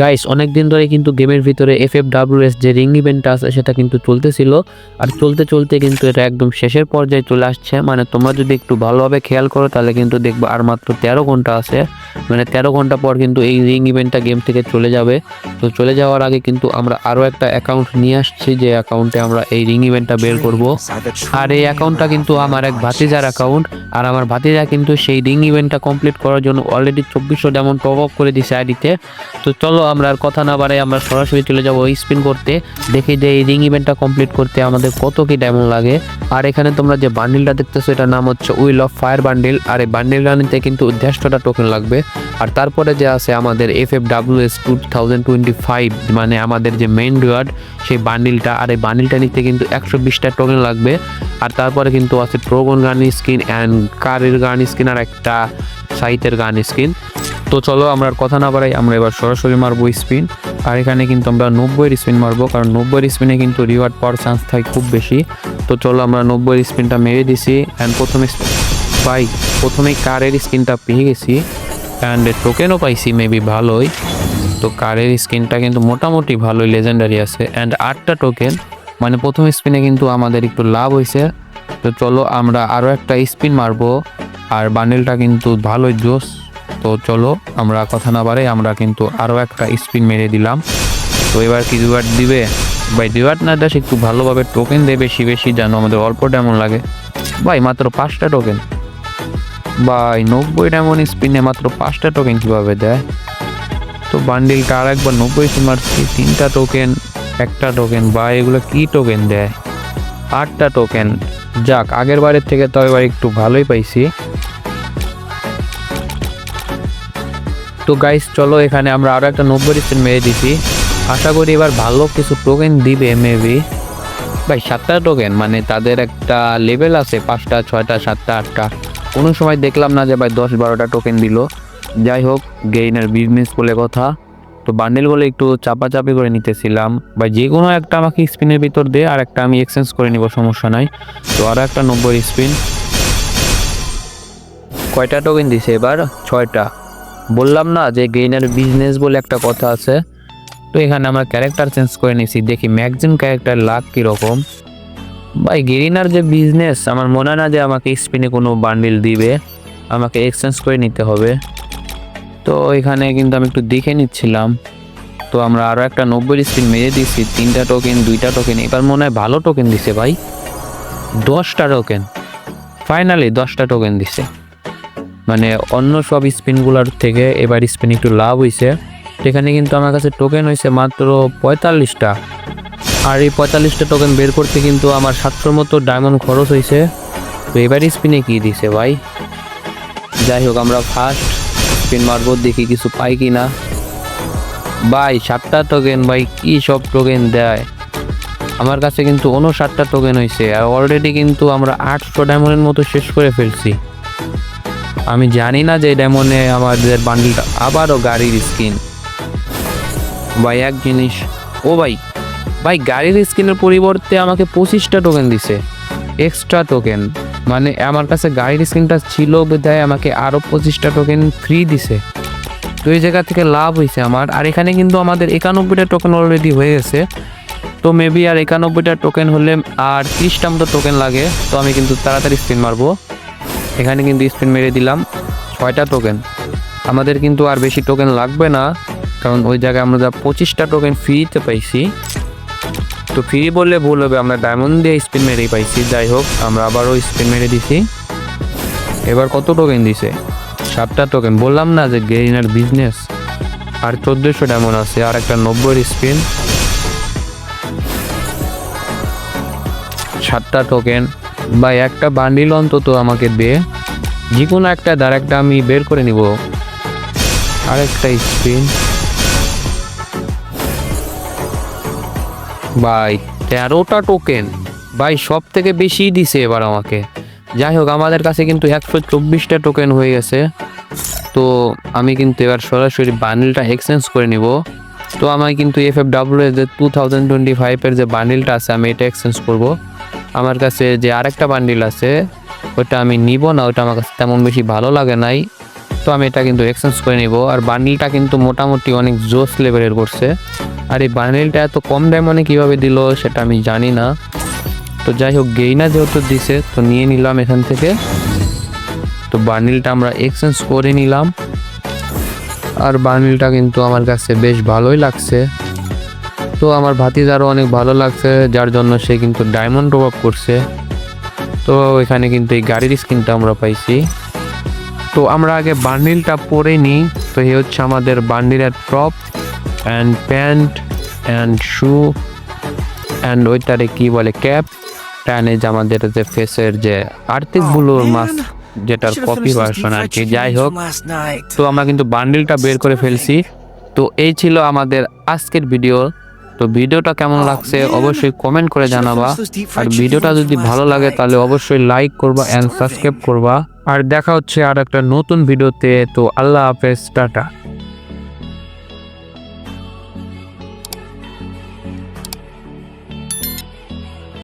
Guys অনেক দিন ধরে কিন্তু গেমের ভিতরে এফ এফ ডাব্লিউএস যে রিং ইভেন্টটা আছে, সেটা কিন্তু চলতেছিল। আর চলতে চলতে কিন্তু এটা একদম শেষের পর্যায়ে চলে আসছে। মানে তোমরা যদি একটু ভালোভাবে খেয়াল করো, তাহলে কিন্তু দেখব আর মাত্র তেরো ঘণ্টা আছে। মানে তেরো ঘণ্টা পর কিন্তু এই রিং ইভেন্টটা গেম থেকে চলে যাবে। তো চলে যাওয়ার আগে কিন্তু আমরা আরও একটা অ্যাকাউন্ট নিয়ে আসছি, যে অ্যাকাউন্টে আমরা এই রিং ইভেন্টটা বের করব। আর এই অ্যাকাউন্টটা কিন্তু আমার এক ভাতিজার অ্যাকাউন্ট আর আমার ভাতিজা কিন্তু সেই রিং ইভেন্টটা কমপ্লিট করার জন্য অলরেডি চব্বিশশো যেমন টপ আপ করে দিছে আইডিতে তো। চলো আমরা আর কথা না বাড়াই, আমরা সরাসরি চলে যাব স্পিন করতে। দেখি যে এই রিং ইভেন্টটা কমপ্লিট করতে আমাদের কত কি ডায়মন্ড লাগে। আর এখানে তোমরা যে বান্ডিলটা দেখতেছো, এটার নাম হচ্ছে উইল অফ ফায়ার বান্ডিল আর এই বান্ডিল নিতে কিন্তু দেড়শোটা টোকেন লাগবে। আর তারপরে যে আছে আমাদের F F W S two thousand twenty five মানে আমাদের যে মেইন রিওয়ার্ড সেই বান্ডিলটা আর এই বান্ডিলটা নিতে কিন্তু একশো বিশটা টোকেন লাগবে। আর তারপরে কিন্তু আছে প্রোগন গান স্কিন অ্যান্ড কারের গান স্কিন আর একটা সাইটের গান স্কিন। তো চলো আমরা কথা না বাড়াই, আমরা এবার সরাসরি মারবো স্পিন। আর এখানে কিন্তু আমরা নব্বইয়ের স্পিন মারবো, কারণ নব্বইয়ের স্পিনে কিন্তু রিওয়ার্ড পাওয়ার চান্স থাকে খুব বেশি। তো চলো আমরা নব্বইয়ের স্পিনটা মেরে দিছি অ্যান্ড প্রথমে পাই প্রথমেই কারের স্কিনটা পেয়ে গেছি অ্যান্ড টোকেনও পাইছি মেবি ভালোই। তো কারের স্কিনটা কিন্তু মোটামুটি ভালোই লেজেন্ডারি আছে। অ্যান্ড আটটা টোকেন মানে প্রথম স্পিনে কিন্তু আমাদের একটু লাভ হয়েছে তো চলো আমরা আরও একটা স্পিন মারবো। আর বান্ডেলটা কিন্তু ভালোই জোস। তো চলো আমরা কথা না বাড়াই আমরা কিন্তু আরও একটা স্পিন মেরে দিলাম। তো এবার কি রিওয়ার্ড দিবে? ভাই রিওয়ার্ড না দাস একটু ভালোভাবে টোকেন দেবে বেশি বেশি যেন আমাদের অল্প ডেমন লাগে। ভাই, মাত্র পাঁচটা টোকেন ভাই, নব্বই ডেমন স্পিনে মাত্র পাঁচটা টোকেন কীভাবে দেয়? তো বান্ডিলটা আর একবার নব্বই মারছি, তিনটা টোকেন একটা টোকেন বা এগুলো কি টোকেন দেয়? আটটা টোকেন যাক, আগের বারের থেকে তো এবার একটু ভালোই পাইছি। তো গাইস চলো এখানে আমরা আরও একটা নব্বই স্পিন মেরে দিছি। আশা করি এবার ভালো কিছু টোকেন দিবে মেবি ভাই, সাতটা টোকেন মানে তাদের একটা লেভেল আছে পাঁচটা, ছয়টা, সাতটা, আটটা। কোনো সময় দেখলাম না যে ভাই দশ বারোটা টোকেন দিল। যাই হোক গেইনার বিজনেস বলে কথা। তো বান্ডেল বলে একটু চাপাচাপি করে নিতেছিলাম। বা যে কোনো একটা আমাকে স্পিনের ভিতর দে, আর একটা আমি এক্সচেঞ্জ করে নিব, সমস্যা নাই। তো আরও একটা নব্বই স্পিন কয়টা টোকেন দিছে এবার? ছয়টা। বললাম না যে গেইনার বিজনেস বলে একটা কথা আছে। তো এখানে আমরা ক্যারেক্টার চেঞ্জ করে নিছি। দেখি ম্যাক্সিমাম ক্যারেক্টার লাখ কীরকম। ভাই গেরিনার যে বিজনেস আমার মনে না যে আমাকে স্পিনে কোনো বান্ডিল দিবে। আমাকে এক্সচেঞ্জ করে নিতে হবে। তো এখানে কিন্তু আমি একটু দেখে নিচ্ছিলাম। তো আমরা আরও একটা নব্বই স্পিন মেরে দিচ্ছি তিনটা টোকেন দুইটা টোকেন এবার মনে হয় ভালো টোকেন দিছে ভাই। দশটা টোকেন ফাইনালি দশটা টোকেন দিছে। মানে অন্য সব স্পিনগুলোর থেকে এবার স্পিন একটু লাভ হয়েছে সেখানে কিন্তু আমার কাছে টোকেন হয়েছে মাত্র পঁয়তাল্লিশটা। আর এই পঁয়তাল্লিশটা টোকেন বের করতে কিন্তু আমার সাতশোর মতো ডায়মন্ড খরচ হয়েছে তো এবার স্পিনে কী দিছে ভাই? যাই হোক, আমরা ফার্স্ট স্পিন মারবো, দেখি কিছু পাই কি না ভাই, সাতটা টোকেন ভাই, কি সব টোকেন দেয়? আমার কাছে কিন্তু উনষাটটা টোকেন হয়েছে আর অলরেডি কিন্তু আমরা আটশো ডায়মন্ডের মতো শেষ করে ফেলছি। আমি জানি না যে ডায়মন্ডে আমাদের বান্ডিলটা আবারও গাড়ির স্কিন ভাই, এক জিনিস, ও ভাই ভাই, গাড়ির স্কিনের পরিবর্তে আমাকে পঁচিশটা টোকেন দিছে। এক্সট্রা টোকেন মানে আমার কাছে গাড়ির স্ক্রিনটা ছিল বোধহয় আমাকে আরও পঁচিশটা টোকেন ফ্রি দিছে। তো এই জায়গা থেকে লাভ হয়েছে আমার। আর এখানে কিন্তু আমাদের একানব্বইটা টোকেন অলরেডি হয়ে গেছে। তো মেবি আর একানব্বইটা টোকেন হলে আর তিরিশটা মতো টোকেন লাগে। তো আমি কিন্তু তাড়াতাড়ি স্পিন মারবো। এখানে কিন্তু স্পিন মেরে দিলাম ছয়টা টোকেন আমাদের কিন্তু আর বেশি টোকেন লাগবে না। কারণ ওই জায়গায় আমরা যা পঁচিশটা টোকেন ফ্রিতে পাইছি। তো ফ্রি বললে ভুল হবে, আমরা ডায়মন্ড দিয়ে স্পিন মেরেই পাইছি, যাই হোক, আমরা আবারও স্পিন মেরে দিছি। এবার কত টোকেন দিছে? সাতটা টোকেন বললাম না যে গেইনার বিজনেস আর চোদ্দোশো ডায়মন্ড আছে, আর একটা নব্বই স্পিন সাতটা টোকেন বা একটা বান্ডিল অন্তত আমাকে দে। যে কোনো একটা দ্বার একটা আমি বের করে নিব। আরেকটা স্পিন ভাই, তেরোটা টোকেন ভাই সব থেকে বেশি দিছে এবার আমাকে। যাই হোক, আমাদের কাছে কিন্তু একশো চব্বিশটা টোকেন হয়ে গেছে। তো আমি কিন্তু এবার সরাসরি বান্ডিলটা এক্সচেঞ্জ করে নিব। তো আমার কিন্তু এফ এফ ডাব্লিউ এর যে টু থাউজেন্ড টোয়েন্টি ফাইভের যে বান্ডিলটা আছে, আমি এটা এক্সচেঞ্জ করব। আমার কাছে যে আরেকটা বান্ডিল আছে, ওটা আমি নিব না, ওটা আমার কাছে তেমন বেশি ভালো লাগে নাই। তো আমি এটা কিন্তু এক্সচেঞ্জ করে নিব। আর বান্ডিলটা কিন্তু মোটামুটি অনেক জোস লেভেলের করছে। আর এই বান্ডিলটা এত কম ডায়মন্ডে কীভাবে দিল সেটা আমি জানি না। তো যাই হোক গেইনা যেহেতু দিছে, তো নিয়ে নিলাম এখান থেকে। তো বান্ডিলটা আমরা এক্সচেঞ্জ করে নিলাম। আর বান্ডিলটা কিন্তু আমার কাছে বেশ ভালোই লাগছে। তো আমার ভাতিজারও অনেক ভালো লাগছে, যার জন্য সে কিন্তু ডায়মন্ড আপ করছে। তো এখানে কিন্তু এই গাড়ির স্কিনটা আমরা পাইছি। তো আমরা আগে বান্ডিলটা পরে নিই। তো এই হচ্ছে আমাদের বান্ডিলের top and pant and shoe and ওইটারে কি বলে ক্যাপ এই যে আমাদের যে ফেসের যে আর্থিক ব্লুর মাস্ক যেটার কপি ভার্সন আর কি যাই হোক তো আমরা কিন্তু বান্ডিলটা বের করে ফেলছি। তো এই ছিল আমাদের আজকের ভিডিও তো ভিডিওটা কেমন লাগছে অবশ্যই কমেন্ট করে জানাবা। আর ভিডিওটা যদি ভালো লাগে তাহলে অবশ্যই লাইক করবা অ্যান্ড সাবস্ক্রাইব করবা। আর দেখা হচ্ছে আর একটা নতুন ভিডিওতে তো আল্লাহ হাফেজ টাটা।